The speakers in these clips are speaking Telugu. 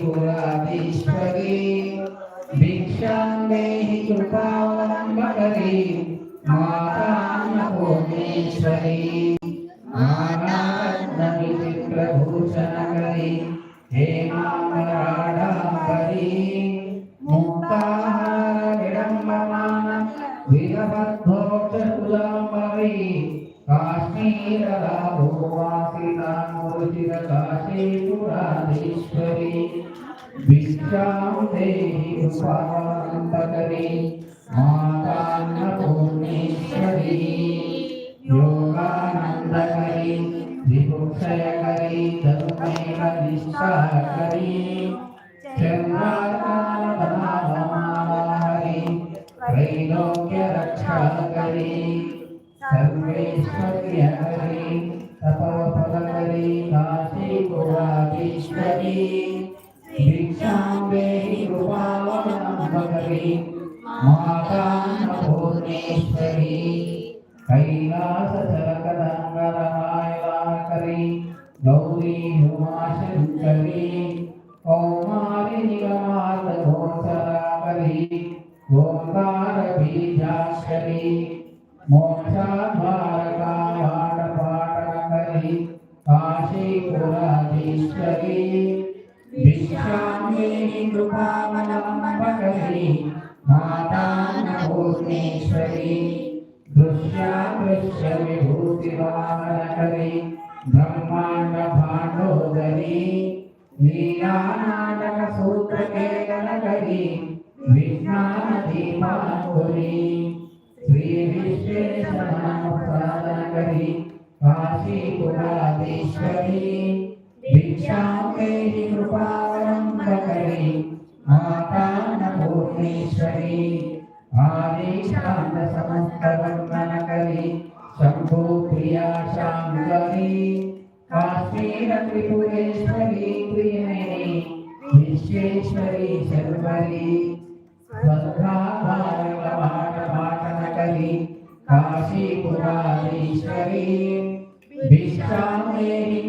కాశీపురాధీశ్వరీ భిక్షాం దేహి కృపావలంబకరీ మాతాన్నపూర్ణేశ్వరీ మానారత్నవిచిత్రభూషణకరీ హేమాంబరాడాంబరీ ముక్తాహార విడంబమాన విరవద్భోక్షకులాంబరీ కాశ్మీరరాభోవాసితాంబుచిర काशीराभोवासितामुरुचिरकाशीपुराधीश्वरी विश्रां देहि उपान्तकरी मातान्नपूर्णेश्वरी योगानन्दकरी विभुक्षयकरी धर्मेव निष्ठाकरी चन्द्राकालधनाधमालहरी त्रैलोक्यरक्षाकरी सर्वैश्वर्यकरी तपोफलकरी काशीपुराधीश्वरी भिक्षां देहि कृपावलम्बकरी मातान्नपूर्णेश्वरी कैलासचरकदङ्गरमायलाकरी गौरी उमाशङ्करी कौमारि निगमार्गोचराकरी ओङ्कारबीजाक्षरी मोक्षाद्वारकावाटपाटकरी विश्रामेहि कृपावलम्बकरी मातान्नपूर्णेश्वरी दृश्यादृश्य विभूतिवाहनकरी ब्रह्माण्ड भाण्डोदरी लीलानाटक सूत्रकेतनकरी विज्ञान दीपाङ्कुरी श्री विश्वेशनामसाधनकरी काशीपुराधीश्वरी भिक्षां देहि कृपावलम्बकरी मातान्नपूर्णेश्वरी आदिशान्त समस्तवर्णनकरी शम्भो प्रिया शाङ्करी काश्मीर त्रिपुरेश्वरी प्रियमेणी विश्वेश्वरी शर्वरी स्वधाभारतभाटभाटनकरी काशीपुराधीश्वरी भिक्षामेहि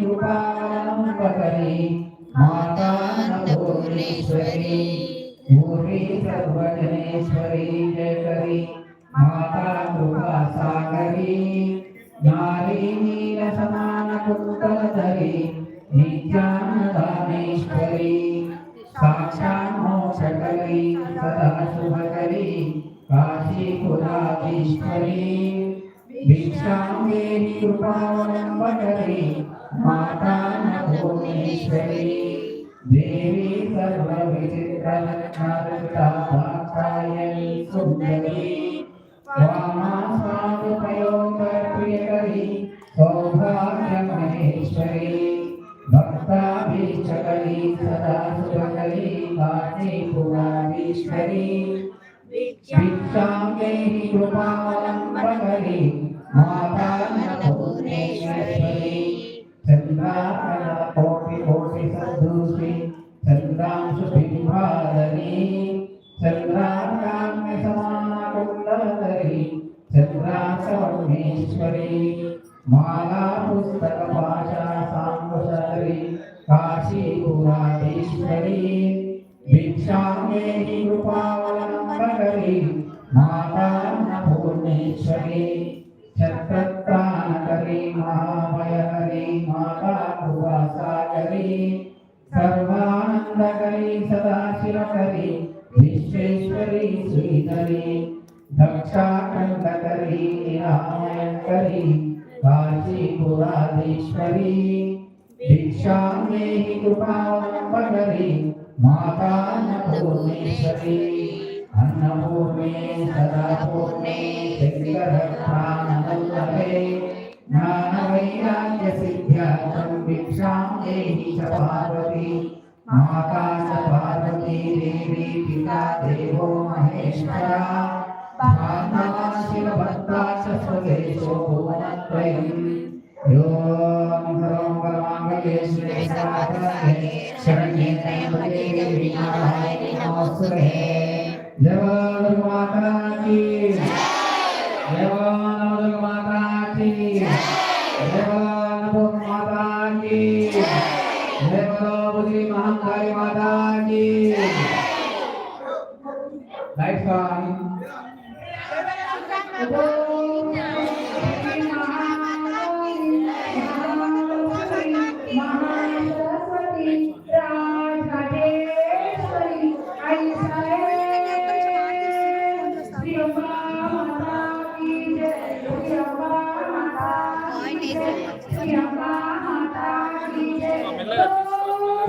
సాగరి నారీ నీల సమాన కుంతలధరి నిత్యానదానేశ్వరి సాక్షాన్మోషకరి సదా శుభకరి కాశీపురాధీశ్వరి భిక్షాంగేరి కృపావలంబకరి మాతాన భువనేశ్వరి దేవి సర్వ విచిత్ర లక్షణ సుందరి. सर्वविचित्रलक्षणा भाक्षायणी सुन्दरी वामास्वादुपयोगप्रियकरी सौभाग्यमहेश्वरी भक्ताभीष्टकरी सदा शुभकरी काशीपुराधीश्वरी भिक्षां देहि कृपावलम्बकरी माता अन्नपूर्णेश्वरी चन्द्राकला कोटि कोटि सद्दूषि चन्द्रांशु बिम्बादरी చంద్రాసౌమేశ్వరి మాలా పుస్తక భాషా సాంబసరి కాశీపురాధీశ్వరి భిక్షామేహి కృపావలంబకరి మాతా పూర్ణేశ్వరి క్షత్రత్రాణకరి మహాభయహరి మాతా పురాసాగరి సర్వానందకరి సదాశివకరి విశ్వేశ్వరి శ్రీధరి దక్షాకం करी निरामयं करी वाचीपुराधीश्वरी दीक्षां मे हि कृपावनपकरी माता न पूर्णेश्वरी अन्नपूर्णे सदा पूर्णे शङ्करप्राणवल्लभे ज्ञानवैराग्यसिद्ध्यार्थं दीक्षां देहि च पार्वती, माता च पार्वती देवी पिता देवो महेश्वरा बान्धवा शिवभक्ता च स्वदेशो भुवनत्रयम् यो सर्वमङ्गलमाङ्गल्ये शिवे सर्वार्थसाधिके शरण्ये त्र्यम्बके देवी नारायणी नमोस्तुते जय दुर्गा माता की जय दुर्गा माता